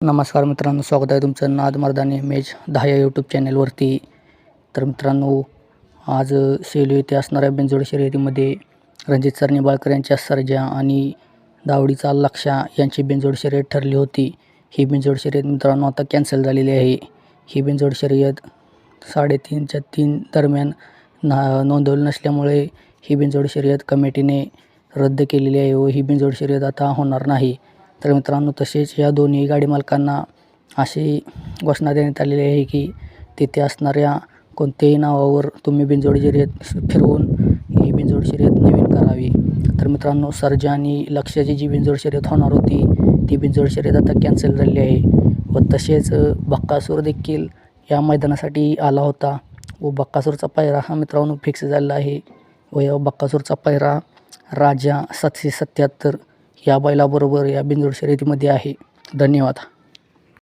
नमस्कार मित्रांनो स्वागत आहे तुमचं नाद मर्दाने मेज दहा या यूट्यूब चॅनलवरती तर मित्रांनो आज सेलू येथे असणाऱ्या बिनजोड शर्यतीमध्ये रणजित सर बाळकर यांच्या सर्जा आणि दावडीचा लक्षा यांची बिनजोड शर्यत ठरली होती. ही बिनजोड शर्यत मित्रांनो आता कॅन्सल झालेली आहे. ही बिनजोड शर्यत साडेतीनच्या तीन दरम्यान ना नोंदवली नसल्यामुळे ही बिनजोड शर्यत कमिटीने रद्द केलेली आहे व ही बेंजोड शर्यत आता होणार नाही. तर मित्रांनो तसेच या दोन्ही गाडी मालकांना अशी घोषणा देण्यात आलेली आहे की तिथे असणाऱ्या कोणत्याही नावावर तुम्ही बिनजोड शर्यत फिरवून ही बिनजोड शर्यत नवीन करावी. तर मित्रांनो सर्जा आणि लक्ष्याची जी बिनजोड शर्यत होणार होती ती बिनजोड शर्यत आता कॅन्सल झालेली आहे व तसेच बक्कासूर देखील या मैदानासाठी आला होता व बक्कासूरचा पायरा हा मित्रांनो फिक्स झालेला आहे व या बक्कासूरचा पायरा राजा सातशे सत्याहत्तर या बैलाबरोबर या बिंदूर शर्यतीमध्ये आहे. धन्यवाद.